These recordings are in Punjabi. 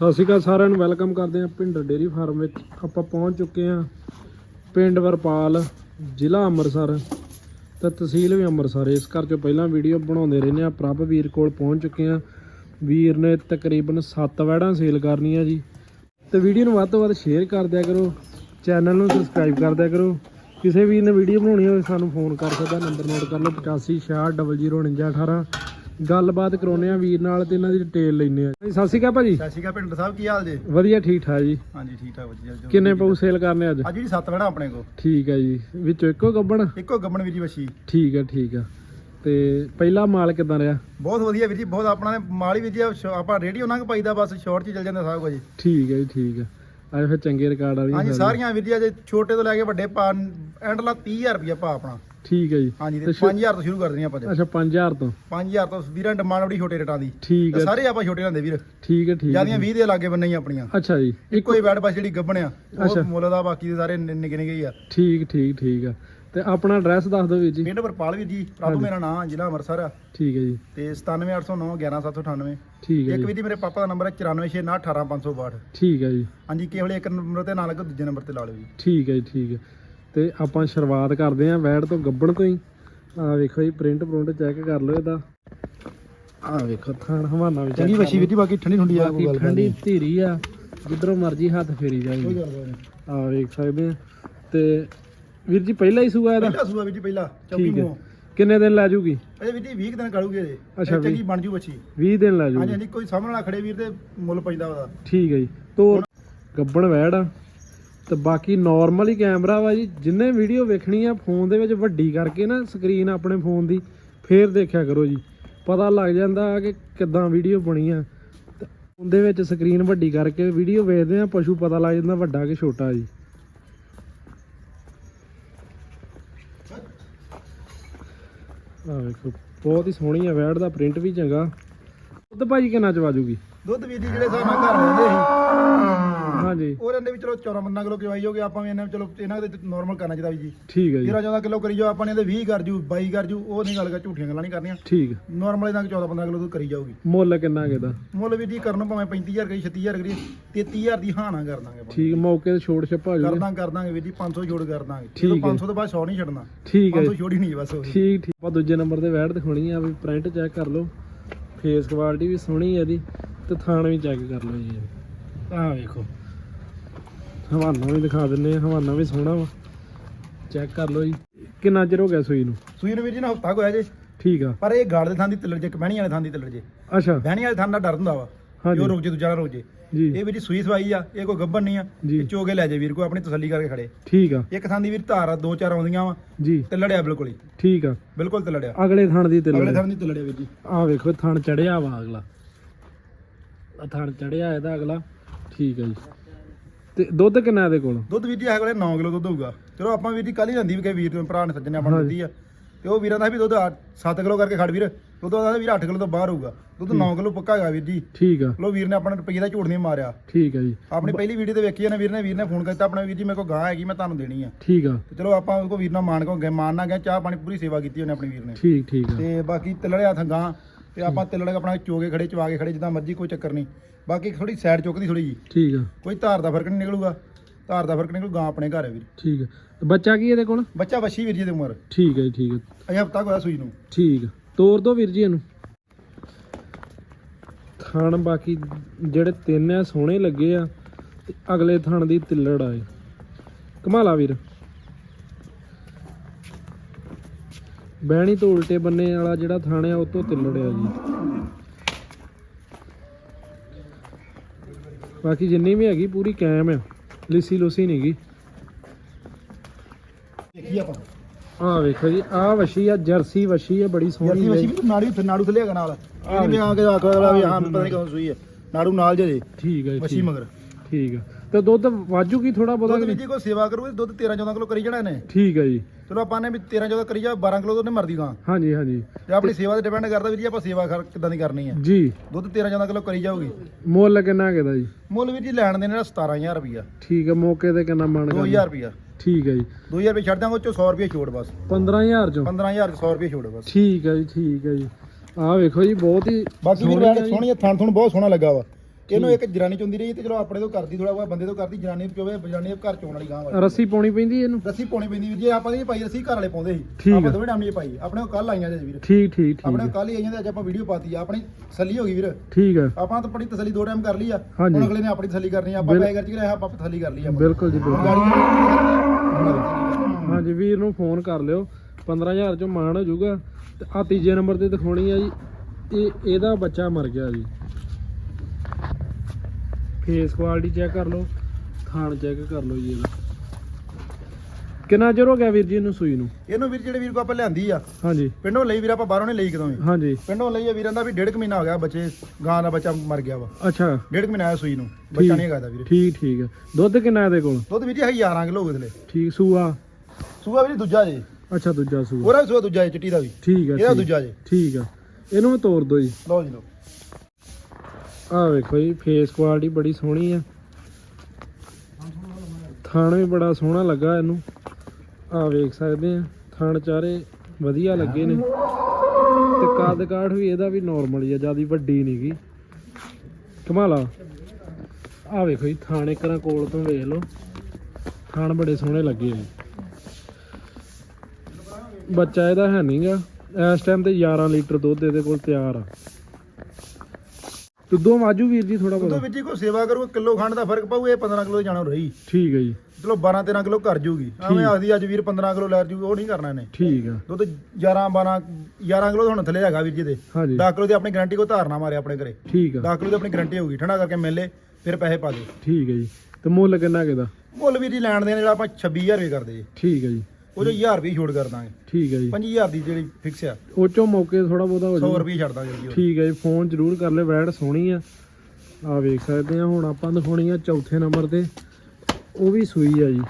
ਸਤਿ ਸ਼੍ਰੀ ਅਕਾਲ ਸਾਰਿਆਂ ਨੂੰ, ਵੈਲਕਮ ਕਰਦੇ ਹਾਂ ਭਿੰਡਰ ਡੇਰੀ ਫਾਰਮ ਵਿੱਚ। ਆਪਾਂ ਪਹੁੰਚ ਚੁੱਕੇ ਹਾਂ ਪਿੰਡ ਵਰਪਾਲ, ਜ਼ਿਲ੍ਹਾ ਅੰਮ੍ਰਿਤਸਰ ਤੇ ਤਹਿਸੀਲ ਵੀ ਅੰਮ੍ਰਿਤਸਰ। ਇਸ ਘਰ ਚੋਂ ਪਹਿਲਾਂ ਵੀਡੀਓ ਬਣਾਉਂਦੇ ਰਹਿੰਦੇ ਆ ਪ੍ਰਭ ਵੀਰ ਕੋਲ ਪਹੁੰਚ ਚੁੱਕੇ ਹਾਂ। ਵੀਰ ਨੇ ਤਕਰੀਬਨ 7 ਵੈੜਾਂ ਸੇਲ ਕਰਨੀਆਂ ਜੀ। ਤੇ ਵੀਡੀਓ ਨੂੰ ਵੱਧ ਤੋਂ ਵੱਧ ਸ਼ੇਅਰ ਕਰ ਦਿਆ ਕਰੋ। ਚੈਨਲ ਨੂੰ ਸਬਸਕ੍ਰਾਈਬ ਕਰ ਦਿਆ ਕਰੋ। ਕਿਸੇ ਵੀਰ ਨੇ ਵੀਡੀਓ ਬਣਾਉਣੀ ਹੋਵੇ, ਸਾਨੂੰ ਫੋਨ ਕਰ ਸਕਦਾ। ਨੰਬਰ ਨੋਟ ਕਰ ਲਓ 8566004918 ਗੱਲਬਾਤ ਕਰਾਉਨੇ ਆ ਵੀਰ ਨਾਲ ਤੇ ਇਹਨਾਂ ਦੀ ਡਿਟੇਲ ਲੈਣੇ ਆ ਸਤਿ ਸ਼੍ਰੀ ਅਕਾਲ ਭਾਜੀ। ਸਤਿ ਸ਼੍ਰੀ ਅਕਾਲ ਪਿੰਡ ਸਾਹਿਬ ਕੀ ਹਾਲ ਜੇ? ਵਧੀਆ ਠੀਕ ਠਾਕ ਜੀ। ਹਾਂਜੀ ਠੀਕ ਠਾਕ ਵਧੀਆ। ਜੋ ਕਿੰਨੇ ਪਊ ਸੇਲ ਕਰਨੇ ਅੱਜ? ਅੱਜ ਜਿਹੜੀ ਸੱਤ ਵੜਾ ਆਪਣੇ ਕੋ ਠੀਕ ਹੈ ਜੀ। ਵਿੱਚੋਂ ਇੱਕੋ ਗੱਬਣ? ਇੱਕੋ ਗੱਬਣ ਵੀਰ ਜੀ ਵਛੀ। ਠੀਕ ਹੈ ਠੀਕ ਹੈ। ਤੇ ਪਹਿਲਾ ਮਾਲ ਕਿਦਾਂ ਰਿਹਾ? ਬਹੁਤ ਵਧੀਆ ਵੀਰ ਜੀ ਬਹੁਤ ਆਪਣਾ ਮਾਲੀ ਵੀਰ ਜੀ ਆਪਾਂ ਰੇਡੀ ਉਹਨਾਂ ਕੋ ਪਾਈਦਾ ਬਸ ਸ਼ਾਰਟ ਚ ਚੱਲ ਜਾਂਦਾ ਸਭ ਕੁਝ। ਠੀਕ ਹੈ ਜੀ ਠੀਕ ਹੈ। ਅੱਜ ਫਿਰ ਚੰਗੇ ਰਿਕਾਰਡ ਵਾਲੀ ਹਾਂਜੀ ਸਾਰੀਆਂ। ਵੀਰ ਜੀ ਅਜੇ ਛੋਟੇ ਤੋਂ ਲੈ ਕੇ ਵੱਡੇ ਪਾ ਐਂਡਲਾ 30000 ਰੁਪਇਆ ਪਾ ਆਪਣਾ। ਠੀਕ ਹੈ ਜੀ। ਹਾਂਜੀ ਤੇ ਤੇ ਸ਼ੁ- 5000 ਤੋਂ ਸ਼ੁਰੂ ਕਰ ਦਿੰਦੇ ਆਪਾਂ ਤੇ। ਅੱਛਾ 5000 ਤੋਂ। 5000 ਤੋਂ ਵੀਰਾਂ ਡਿਮਾਂਡ ਬੜੀ ਛੋਟੇ ਰੇਟਾਂ ਦੀ। ਠੀਕ ਹੈ। ਸਾਰੇ ਆਪਾਂ ਛੋਟੇ ਲੈਂਦੇ ਵੀਰ। ਠੀਕ ਹੈ ਠੀਕ ਜਿਆਦੀਆਂ 20 ਦੇ ਲਾਗੇ ਬੰਨੇ ਹੀ ਆਪਣੀਆਂ। ਅੱਛਾ ਜੀ। ਇੱਕੋ ਹੀ ਬੈਡ ਬਸ ਜਿਹੜੀ ਗੱਬਣ ਆ। ਉਹ ਮੁੱਲ ਦਾ ਬਾਕੀ ਦੇ ਸਾਰੇ ਨਿੱਕੇ ਨਿੱਕੇ ਹੀ ਆ। ਠੀਕ ਠੀਕ ਠੀਕ ਆ। ਤੇ ਆਪਣਾ ਐਡਰੈਸ ਦੱਸ ਦਿਓ ਵੀਰ ਜੀ। ਪਿੰਡ ਵਰਪਾਲ ਵੀਰ ਜੀ ਪ੍ਰਭੂ। ਮੇਰਾ ਨਾਮ ਜ਼ਿਲ੍ਹਾ ਅੰਮ੍ਰਿਤਸਰ ਆ। ਠੀਕ ਹੈ ਜੀ। ਤੇ 97809 11798 ਠੀਕ ਹੈ ਇੱਕ ਵੀ ਦੀ ਮੇਰੇ ਪਾਪਾ ਦਾ ਨੰਬਰ ਹੈ 9469185562 ਠੀਕ ਹੈ ਜੀ। ਹਾਂਜੀ ਕਿਸੇ ਵੇਲੇ ਇੱਕ ਨੰਬਰ ਤੇ ਨਾਲ ਲੱਗੋ ਦੂਜੇ ਨੰਬਰ ਤੇ ਲਾ ਲਿਓ ਜੀ। ਠੀਕ ਹੈ ਜੀ ਠੀਕ ਹੈ। ਤੇ ਆਪਾਂ ਸ਼ੁਰੂਆਤ ਕਰਦੇ ਆਂ ਵੈੜ ਤੋਂ ਗੱਬਣ ਤੋਂ ਹੀ। ਆ ਵੇਖੋ ਜੀ ਪ੍ਰਿੰਟ ਪ੍ਰਿੰਟ ਚੈੱਕ ਕਰ ਲਓ ਇਹਦਾ। ਆ ਵੇਖੋ ਥਾਣ ਹਵਾਨਾ ਵੀ ਚੰਗੀ ਵਛੀ ਵੀਰ ਬਾਕੀ ਠੰਡੀ ਠੰਡੀ ਆ ਕੋਈ ਗੱਲ ਠੰਡੀ ਧੀਰੀ ਆ ਜਿੱਧਰੋਂ ਮਰਜ਼ੀ ਹੱਥ ਫੇਰੀ ਜਾਈ। ਆ ਵੇਖ ਸਕਦੇ ਆ ਤੇ ਵੀਰ ਜੀ ਪਹਿਲਾ ਹੀ ਸੂਆ ਇਹਦਾ? ਪਹਿਲਾ ਸੂਆ ਵੀਰ ਜੀ ਪਹਿਲਾ। ਚੌਕੀ ਮੂੰਹ। ਕਿੰਨੇ ਦਿਨ ਲੈ ਜੂਗੀ? ਅਜੇ ਵੀਰ ਜੀ 20 ਕੁ ਦਿਨ ਕਾੜੂਗੇ ਇਹਦੇ ਅੱਛਾ, ਚੰਗੀ ਬਣ ਜੂ ਵਛੀ। 20 ਦਿਨ ਲੈ ਹਾਂਜੀ ਜੂਗੀ। ਹਾਂਜੀ ਕੋਈ ਸਾਹਮਣੇ ਵਾਲਾ ਖੜੇ ਵੀਰ ਤੇ ਮੁੱਲ ਪੈਂਦਾ ਉਹਦਾ। ਠੀਕ ਹੈ ਜੀ। ਤੋਰ ਗੱਬਣ ਵੈੜ ਆ। ਤੇ ਬਾਕੀ ਨਾਰਮਲ ਹੀ ਕੈਮਰਾ ਵਾ ਜੀ। ਜਿੰਨੇ ਵੀਡੀਓ ਵੇਖਣੀ ਆ ਫੋਨ ਦੇ ਵਿੱਚ ਵੱਡੀ ਕਰਕੇ ਨਾ ਸਕਰੀਨ ਆਪਣੇ ਫੋਨ ਦੀ ਫੇਰ ਦੇਖਿਆ ਕਰੋ ਜੀ। ਪਤਾ ਲੱਗ ਜਾਂਦਾ ਕਿ ਕਿੱਦਾਂ ਵੀਡੀਓ ਬਣੀ ਆ। ਤੇ ਉਹਦੇ ਵਿੱਚ ਸਕਰੀਨ ਵੱਡੀ ਕਰਕੇ ਵੀਡੀਓ ਵੇਖਦੇ ਆ, ਪਸ਼ੂ ਪਤਾ ਲੱਗ ਜਾਂਦਾ ਵੱਡਾ ਕਿ ਛੋਟਾ ਜੀ। ਆ ਵੇਖੋ, ਬਹੁਤ ਹੀ ਸੋਹਣੀ ਆ, ਵੈੜ ਦਾ ਪ੍ਰਿੰਟ ਵੀ ਚੰਗਾ। ਦੁੱਧ ਭਾਜੀ ਕਿੰਨਾ ਚ ਵਾਜੂਗੀ ਦੁੱਧ ਵੀਰ ਜੀ, ਜਿਹੜੇ ਹਿਸਾਬ ਨਾਲ ਘਰ ਰਹਿੰਦੇ ਸੀ। ਹਾਂਜੀ। ਉਹ ਰਹਿੰਦੇ ਵੀ ਚਲੋ 14 15 ਕਿਲੋ ਕਿਵਾਈ ਹੋਗੇ ਆਪਾਂ ਵੀ ਇਹਨਾਂ ਚਲੋ ਇਹਨਾਂ ਦੇ ਨਾਰਮਲ ਕਰਨਾ ਚਾਹੀਦਾ ਵੀ ਜੀ। ਠੀਕ ਹੈ ਜੀ। 13 14 ਕਿਲੋ ਕਰੀ ਜਾਓ ਆਪਾਂ ਨੇ ਇਹਦੇ 20 ਕਰ ਜੂ 22 ਕਰ ਜੂ ਉਹ ਨਹੀਂ ਗੱਲ ਕਰ ਝੂਠੀਆਂ ਗੱਲਾਂ ਨਹੀਂ ਕਰਨੀਆਂ। ਠੀਕ। ਨਾਰਮਲ ਇਹਨਾਂ 14 15 ਕਿਲੋ ਕਰੀ ਜਾਊਗੀ। ਮੁੱਲ ਕਿੰਨਾ ਕਿਦਾ ਮੁੱਲ ਵੀ ਜੀ ਕਰਨ ਨੂੰ ਭਾਵੇਂ 35000 ਕਰੀ 36000 ਕਰੀ 33000 ਦੀ ਹਾਨਾ ਕਰ ਦਾਂਗੇ ਆਪਾਂ। ਠੀਕ ਮੌਕੇ ਤੇ ਛੋੜ ਛੱਪਾ ਕਰ ਜੂਗਾ ਕਰ ਦਾਂਗੇ ਵੀਰ ਜੀ 500 ਜੋੜ ਕਰ ਦਾਂਗੇ। ਠੀਕ ਜਦੋਂ ਹੈ। 500 ਤੋਂ ਬਾਅਦ 100 ਨਹੀਂ ਛੱਡਣਾ। ਠੀਕ ਹੈ 500 ਛੋੜ ਹੀ ਨਹੀਂ ਬਸ ਉਹ। ਠੀਕ ਠੀਕ। ਆਪਾਂ ਦੂਜੇ ਨੰਬਰ ਤੇ ਵੈਟ ਦਿਖਾਉਣੀ ਆ ਵੀ ਪ੍ਰਿੰਟ ਚੈੱਕ ਕਰ ਲਓ। ਫੇਸ ਕੁਆਲਿਟੀ ਵੀ ਸੋਹਣੀ ਹੈ ਇਹਦੀ ਤੇ ਥਾਣ ਵੀ ਚੈੱਕ ਕਰ ਲਓ ਜੀ। ਆਹ ਵੇਖੋ। ਹਵਾਨਾ ਵੀ ਦਿਖਾ ਦਿੰਨੇ ਆ ਹਵਾਨਾ ਵੀ ਸੋਹਣਾ ਵਾ। ਚੈੱਕ ਕਰ ਲਓ ਜੀ। ਕਿੰਨਾ ਚਿਰ ਹੋ ਗਿਆ ਸੂਈ ਨੂੰ? ਸੂਈ ਨੂੰ ਵੀਰ ਜੀ ਨਾ ਹਫਤਾ ਹੋਇਆ ਜੇ। ਠੀਕ ਆ। ਪਰ ਇਹ ਗਾਲ ਦੇ ਥਾਂ ਦੀ ਤਿੱਲੜ ਜੇ ਕਮਹਿਣੀ ਵਾਲੇ ਥਾਂ ਦੀ ਤਿੱਲੜ ਜੇ। ਅੱਛਾ। ਬਹਿਣੀ ਵਾਲੇ ਥਾਂ ਦਾ ਡਰ ਹੁੰਦਾ ਵਾ ਹਾਂਜੀ। ਜੋ ਰੁਕ ਜੇ ਦੂਜਾ ਨਾ ਰੁਕ ਜੇ। ਇਹ ਵੀਰ ਜੀ ਸੂਈ ਸਵਾਈ ਆ ਇਹ ਕੋਈ ਗੱਬਨ ਨਹੀਂ ਆ। ਇਹ ਚੋਗੇ ਲੈ ਜੇ ਵੀਰ ਕੋ ਆਪਣੀ ਤਸੱਲੀ ਕਰਕੇ ਖੜੇ। ਠੀਕ ਆ। ਇੱਕ ਥਾਂ ਦੀ ਵੀਰ ਧਾਰ ਆ, ਦੋ ਚਾਰ ਆਉਂਦੀਆਂ ਵਾ। ਜੀ। ਤਿੱਲੜਿਆ ਬਿਲਕੁਲ ਹੀ। ਠੀਕ ਆ। ਬਿਲਕੁਲ ਤਿੱਲੜਿਆ। ਅਗਲੇ ਥਾਣ ਦੀ ਤੇ ਅਗਲੇ ਥਾਂ ਦੀ ਤਿੱਲੜਿਆ ਵੀਰ ਜੀ। ਆ ਵੇਖੋ ਥਣ ਚੜਿਆ ਵਾ ਅਗਲਾ। ਆ ਥਣ ਚੜਿਆ ਇਹਦਾ ਅਗਲਾ। ਠੀਕ ਹੈ ਜੀ। ਤੇ ਦੁੱਧ ਕਿੰਨਾ ਇਹਦੇ ਕੋਲ? ਦੁੱਧ ਵੀਰ ਜੀ ਇਹ ਕੋਲੇ 9 ਕਿਲੋ ਦੁੱਧ ਹੋਊਗਾ। ਚਲੋ ਆਪਾਂ ਵੀਰ ਜੀ ਕੱਲ ਹੀ ਜਾਂਦੀ ਵੀ ਕਿ ਵੀਰ ਦੇ ਭਰਾ ਨੇ ਸੱਜਣੇ ਆਪਾਂ ਨੂੰ। ਦਿੱਤੀ ਆ। ਤੇ ਉਹ ਵੀਰਾਂ ਦਾ ਵੀ ਦੁੱਧ 7 ਕਿਲੋ ਕਰਕੇ ਖੜ ਵੀਰ। ਦੁੱਧ ਦਾ ਵੀਰ 8 ਕਿਲੋ ਤੋਂ ਬਾਹਰ ਹੋਊਗਾ। ਦੁੱਧ 9 ਕਿਲੋ ਪੱਕਾ ਹੈਗਾ ਵੀਰ ਜੀ। ਠੀਕ ਆ। ਲੋ ਵੀਰ ਨੇ ਆਪਣਾ ਰੁਪਈਏ ਦਾ ਝੂਠ ਨਹੀਂ ਮਾਰਿਆ। ਠੀਕ ਆ ਜੀ। ਆਪਣੀ ਪਹਿਲੀ ਵੀਡੀਓ ਤੇ ਵੇਖੀ ਨਾ ਵੀਰ ਨੇ ਵੀਰ ਨੇ ਫੋਨ ਕੀਤਾ ਆਪਣਾ ਵੀਰ ਜੀ ਮੇਰੇ ਕੋਲ ਗਾਂ ਹੈਗੀ ਮੈਂ ਤੁਹਾਨੂੰ ਦੇਣੀ ਆ। ਠੀਕ ਆ। ਤੇ ਚਲੋ ਆਪਾਂ ਉਹ ਵੀਰ ਨਾਲ ਮਾਣ ਕੋ ਗਏ ਮਾਣ ਨਾ ਗਏ ਚਾਹ ਪਾਣੀ ਪੂਰੀ ਸੇਵਾ ਕੀਤੀ ਉਹਨੇ ਆਪਣੀ ਵੀਰ ਨੇ। ਠੀਕ ਠੀਕ ਆ। ਤੇ ਬਾਕੀ ਤਿਲੜਿਆ ਥੰਗਾ ਤੇ ਆਪਾਂ ਤਿਲੜ ਆਪਣਾ ਚੋਗੇ ਖੜੇ ਚਵਾ ਕੇ ਖੜੇ ਜਿੱਦਾਂ ਮਰਜ਼ੀ ਕੋਈ ਚੱਕਰ ਨਹੀਂ। ਬਾਕੀ ਥੋੜੀ ਸਾਈਡ ਚੁੱਕਦੀ ਥੋੜੀ ਜੀ ਠੀਕ ਆ। ਕੋਈ ਧਾਰ ਦਾ ਫ਼ਰਕ ਨਹੀਂ ਨਿਕਲੂਗਾ। ਧਾਰ ਦਾ ਫ਼ਰਕ ਨਿਕਲੂ ਗਾਂ ਆਪਣੇ ਘਰ ਹੈ ਵੀਰ। ਠੀਕ ਆ। ਤੇ ਬੱਚਾ ਕੀ ਇਹਦੇ ਕੋਲ? ਬੱਚਾ ਵੱਛੀ ਵੀਰ ਜੀ ਦੀ ਉਮਰ। ਠੀਕ ਹੈ ਜੀ ਠੀਕ ਹੈ ਅਜੇ ਹਫਤਾ ਹੋਇਆ ਸੂਈ ਨੂੰ। ਠੀਕ ਆ। ਤੋਰ ਦੋ ਵੀਰ ਜੀ ਇਹਨੂੰ। ਥਣ ਬਾਕੀ ਜਿਹੜੇ ਤਿੰਨ ਆ ਸੋਹਣੇ ਲੱਗੇ ਆ। ਤੇ ਅਗਲੇ ਥਣ ਦੀ ਤਿੱਲੜ ਆਏ ਕਮਾਲਾ ਵੀਰ। ਬਹਿਣੀ ਤੋਂ ਉਲਟੇ ਬੰਨੇ ਵਾਲਾ ਜਿਹੜਾ ਥਣ ਆ ਉਹ ਤੋਂ ਤਿੱਲੜ ਆ ਜੀ। ਬਾਕੀ ਜਿੰਨੀ ਵੀ ਹੈਗੀ ਪੂਰੀ ਕਾਇਮ ਆ। ਲਿਸੀ ਲੁਸੀ ਨਹੀਂ ਗੀ। ਦੇਖੀ ਆਪਾਂ। ਆਹ ਵੇਖੋ ਜੀ ਆਹ ਵਸ਼ੀ ਆ ਜਰਸੀ ਵਸ਼ੀ ਆ ਬੜੀ ਸੋਹਣੀ ਜਰਸੀ ਹੈ ਵੀ ਨਾੜੂ ਨਾੜੂ ਥੱਲੇ ਹੈਗਾ ਨਾਲ। ਆਹ ਇਹ ਵੀ ਆ ਕੇ ਆਖ ਵਾਲਾ ਵੀ ਹਾਂ ਪਤਾ ਨਹੀਂ ਕਦੋਂ ਸੂਈ ਹੈ ਨਾੜੂ ਨਾਲ ਜੇ ਠੀਕ ਹੈ ਠੀਕ। ਮਗਰ। ਠੀਕ ਆ। ਤੇ ਦੁੱਧ ਵਾਜੂਗੀ ਥੋੜਾ ਬਹੁਤਾ ਦੁੱਧ ਕਿ ਵੀਰ ਨਹੀਂ? ਜੀ ਕੋਈ ਸੇਵਾ ਕਰੂ ਦੁੱਧ 13 14 ਕਿਲੋ ਕਰੀ ਜਾਣਾ ਇਹਨੇ। ਠੀਕ ਹੈ ਜੀ। ਚਲੋ ਆਪਾਂ ਨੇ ਵੀ 13 14 ਕਰੀ ਜਾ 12 ਕਿਲੋ ਤੋਂ ਉਹਨੇ ਮਰਦੀ ਗਾਂ ਹਾਂਜੀ ਹਾਂਜੀ। ਤੇ ਆਪਣੀ ਸੇਵਾ ਤੇ ਡਿਪੈਂਡ ਕਰਦਾ ਵੀਰ ਜੀ ਆਪਾਂ ਸੇਵਾ ਕਿੱਦਾਂ ਦੀ ਕਰਨੀ ਹੈ। ਜੀ। ਦੁੱਧ 13 14 ਕਿਲੋ ਕਰੀ ਜਾਊਗੀ ਮੁੱਲ ਕਿੰਨਾ ਕਿਦਾ ਜੀ? ਮੁੱਲ ਵੀਰ ਜੀ ਲੈਣ ਦੇ ਨੇ 17000 ਰੁਪਿਆ ਠੀਕ ਹੈ ਮੌਕੇ ਤੇ ਕਿੰਨਾ ਮਨ 2000 ਰੁਪਿਆ ਠੀਕ ਹੈ ਜੀ। 2000 ਰੁਪਏ ਛੱਡ ਦਾਂਗੇ ਉਹ ਚੋਂ 100 ਰੁਪਏ ਛੋੜ ਬਸ। 15000 ਚੋਂ? 15000 100 ਰੁਪਏ ਛੋੜ ਬਸ। ਠੀਕ ਹੈ ਜੀ ਠੀਕ ਹੈ ਜੀ। ਆਹ ਵੇਖੋ ਜੀ ਬਹੁਤ ਹੀ ਬਾਕੀ ਵੀ ਸੋਹਣੀ ਆ ਆ, ਥਣ ਥਣ ਬਹੁਤ ਸੋਹਣਾ ਲੱਗਾ ਵਾ। ਇਹਨੂੰ ਇੱਕ ਜਨਾਨੀ ਚੁੰਦੀ ਰਹੀ ਤੇ ਚਲੋ ਆਪਣੇ ਤੋਂ ਕਰਦੀ ਥੋੜਾ ਬਹੁਤ ਬੰਦੇ ਤੋਂ ਕਰਦੀ ਜਨਾਨੀ ਚੋਵੇ ਜਨਾਨੀ ਘਰ ਚੋਣ ਵਾਲੀ ਗਾਂ ਵਾ ਰੱਸੀ ਪਾਉਣੀ ਪੈਂਦੀ ਇਹਨੂੰ? ਰੱਸੀ ਪਾਉਣੀ ਪੈਂਦੀ ਵੀਰ ਜੀ ਆਪਾਂ ਦੀ ਪਾਈ ਰੱਸੀ ਘਰ ਵਾਲੇ ਪਾਉਂਦੇ ਸੀ। ਠੀਕ ਆਪਾਂ ਆ। ਦੋਵੇਂ ਨਹੀਂ ਪਾਈ ਆਪਣੇ ਕੋਲ ਆਈਆਂ ਜੇ ਵੀਰ। ਠੀਕ ਠੀਕ ਆਪਣੇ ਠੀਕ ਕੱਲ ਹੀ ਆਈਆਂ ਤੇ ਅੱਜ ਆਪਾਂ ਵੀਡੀਓ ਪਾਤੀ ਆ ਆਪਣੀ ਤਸੱਲੀ ਹੋ ਗਈ ਵੀਰ। ਠੀਕ ਹੈ ਆਪਾਂ ਤਾਂ ਬੜੀ ਤਸੱਲੀ ਦੋ ਟਾਈਮ ਕਰ ਲਈ ਆ ਹਾਂਜੀ। ਹੁਣ ਅਗਲੇ ਨੇ ਆਪਣੀ ਤਸੱਲੀ ਕਰਨੀ ਆ ਆਪਾਂ ਬਿਲ- ਚ ਰਿਹਾ ਆਪਾਂ ਤਸੱਲੀ ਕਰ ਲਈ ਆਪਾਂ ਬਿਲਕੁਲ ਜੀ ਬਿਲਕੁਲ। ਹਾਂਜੀ ਵੀਰ ਨੂੰ ਫੋਨ ਕਰ ਲਿਓ। 15000 ਚੋਂ ਮਾਣ ਹੋ ਜਾਊਗਾ। ਤੇ ਆ ਤੀਜੇ ਨੰਬਰ ਤੇ ਦਿਖਾਉਣੀ ਆ ਜੀ। ਇਹ ਇਹਦਾ ਬੱਚਾ ਮਰ ਗਿਆ ਜੀ। ਫੇਸ ਕੁਆਲਿਟੀ ਚੈੱਕ ਕਰ ਲਓ ਖਾਣ ਚੈੱਕ ਕਰ ਲਓ ਜੀ ਇਹਦਾ। ਕਿੰਨਾ ਚਿਰ ਹੋ ਗਿਆ ਵੀਰ ਜੀ ਇਹਨੂੰ ਸੂਈ ਨੂੰ? ਇਹਨੂੰ ਵੀਰ ਜਿਹੜੇ ਵੀਰ ਕੋ ਆਪਾਂ ਲਿਆਂਦੀ ਆ ਹਾਂਜੀ। ਪਿੰਡੋਂ ਲਈ ਵੀਰ ਆਪਾਂ ਬਾਹਰੋਂ ਨਹੀਂ ਲਈ ਕਦੋਂ ਵੀ। ਹਾਂਜੀ। ਪਿੰਡੋਂ ਲਈ ਆ ਵੀਰਾਂ ਦਾ ਵੀ ਡੇਢ ਕੁ ਮਹੀਨਾ ਹੋ ਗਿਆ ਬੱਚੇ ਗਾਂ ਦਾ ਬੱਚਾ ਮਰ ਗਿਆ ਵਾ। ਅੱਛਾ। ਡੇਢ ਕੁ ਮਹੀਨਾ ਆਇਆ ਸੂਈ ਨੂੰ ਬੱਚਾ ਨਹੀਂ ਹੈਗਾ ਵੀਰ। ਠੀਕ ਠੀਕ ਹੈ ਦੁੱਧ ਕਿੰਨਾ ਇਹਦੇ ਕੋਲ? ਦੁੱਧ ਵੀਰ ਜੀ 11 ਕਿਲੋ ਹੋ ਥਲੇ। ਠੀਕ ਸੂਆ? ਸੂਆ ਵੀਰ ਦੂਜਾ ਜੇ। ਅੱਛਾ ਦੂਜਾ ਸੂਆ। ਉਹਦਾ ਵੀ ਸੂਆ ਦੂਜਾ ਜੇ ਚਿੱਟੀ ਦਾ ਵੀ। ਠੀਕ ਹੈ ਇਹਦਾ ਦੂਜਾ ਜੇ। ਠੀਕ ਆ। ਇਹਨੂੰ ਵੀ ਤੋੜ ਦਿਓ ਜੀ। ਲਓ ਜੀ ਲਓ। ਆਹ ਵੇਖੋ ਜੀ ਫੇਸ ਕੁਆਲਿਟੀ ਬੜੀ ਸੋਹਣੀ ਆ। ਥਣ ਵੀ ਬੜਾ ਸੋਹਣਾ ਲੱਗਾ ਇਹਨੂੰ। ਆਹ ਵੇਖ ਸਕਦੇ ਆ, ਥਣ ਚਾਰੇ ਵਧੀਆ ਲੱਗੇ ਨੇ। ਤੇ ਕੱਦ ਕਾਠ ਵੀ ਇਹਦਾ ਵੀ ਨਾਰਮਲ ਹੀ ਆ, ਜ਼ਿਆਦਾ ਵੱਡੀ ਨਹੀਂ ਨਹੀਂਗੀ ਕਮਾਲਾ ਆਹ ਵੇਖੋ ਜੀ, ਥਣ ਇੱਕ ਨਾ ਕੋਲ ਤੋਂ ਵੇਖ ਲਓ। ਥਾਣ ਬੜੇ ਸੋਹਣੇ ਲੱਗੇ ਨੇ। ਬੱਚਾ ਇਹਦਾ ਹੈ ਨਹੀਂਗਾ ਇਸ ਟਾਈਮ ਤੇ 11 ਲੀਟਰ ਦੁੱਧ ਇਹਦੇ ਕੋਲ ਤਿਆਰ ਆ। ਦੁੱਧੋਂ ਵਾਜੂ ਵੀਰ ਜੀ ਥੋੜਾ ਦੁੱਧ ਬਹੁਤਾ। ਵੀਰ ਜੀ ਕੋਈ ਸੇਵਾ ਕਰੂ ਕਿਲੋ ਖੰਡ ਦਾ ਫ਼ਰਕ ਪਾਊ ਇਹ 15 ਕਿਲੋ ਜਾਣਾ ਰਹੀ। ਠੀਕ ਹੈ ਜੀ। ਚਲੋ 12 13 ਕਿਲੋ ਕਰ ਜੂਗੀ। ਐਵੇਂ ਆਖਦੀ ਅੱਜ ਵੀਰ 15 ਕਿਲੋ ਲੈ ਜੂਗੀ ਉਹ ਨਹੀਂ ਕਰਨਾ ਇਹਨੇ। ਠੀਕ ਆ। ਦੁੱਧ 11 12 11 ਕਿਲੋ ਹੁਣ ਥੱਲੇ ਹੈਗਾ ਵੀਰ ਜੀ ਦੇ। ਹਾਂਜੀ 10 ਕਿਲੋ ਦੀ ਆਪਣੀ ਗਾਰੰਟੀ ਕੋ ਧਾਰਨਾ ਮਾਰੇ ਆਪਣੇ ਘਰੇ। ਠੀਕ ਆ। 10 ਕਿਲੋ ਦੀ ਆਪਣੀ ਗਾਰੰਟੀ ਹੋਊਗੀ ਠੰਡਾ ਕਰਕੇ ਮਿਲੇ ਫਿਰ ਪੈਸੇ ਪਾ ਦੇ ਠੀਕ ਹੈ ਜੀ। ਤੇ ਮੁੱਲ ਕਿੰਨਾ ਕਿਦਾ ਮੁੱਲ ਵੀਰ ਜੀ ਲੈਣ ਦੇ ਜਿਹੜਾ ਆਪਾਂ 26000 ਰੁਪਏ ਕਰਦੇ ਜੀ। ਠੀਕ ਹੈ ਜੀ। ਉਹ ਜੋ 1000 ਰੁਪਏ ਛੋੜ ਕਰ ਦਾਂਗੇ। ਠੀਕ ਹੈ ਜੀ। 5000 ਦੀ ਜਿਹੜੀ ਫਿਕਸ ਆ। ਉਹ ਚੋਂ ਮੌਕੇ ਥੋੜਾ ਬਹੁਤਾ ਹੋ 100 ਜਾਊ ਰੁਪਏ ਛੱਡ ਦਾਂਗੇ ਜੀ ਠੀਕ ਹੈ ਜੀ ਫੋਨ ਜ਼ਰੂਰ ਕਰ ਲੈ ਵੈਡ ਸੋਹਣੀ ਆ। ਆ ਵੇਖ ਸਕਦੇ ਆ ਹੁਣ ਆਪਾਂ ਦਿਖਾਉਣੀ ਆ ਚੌਥੇ ਨੰਬਰ ਤੇ। ਉਹ ਵੀ ਸੂਈ ਆ ਜੀ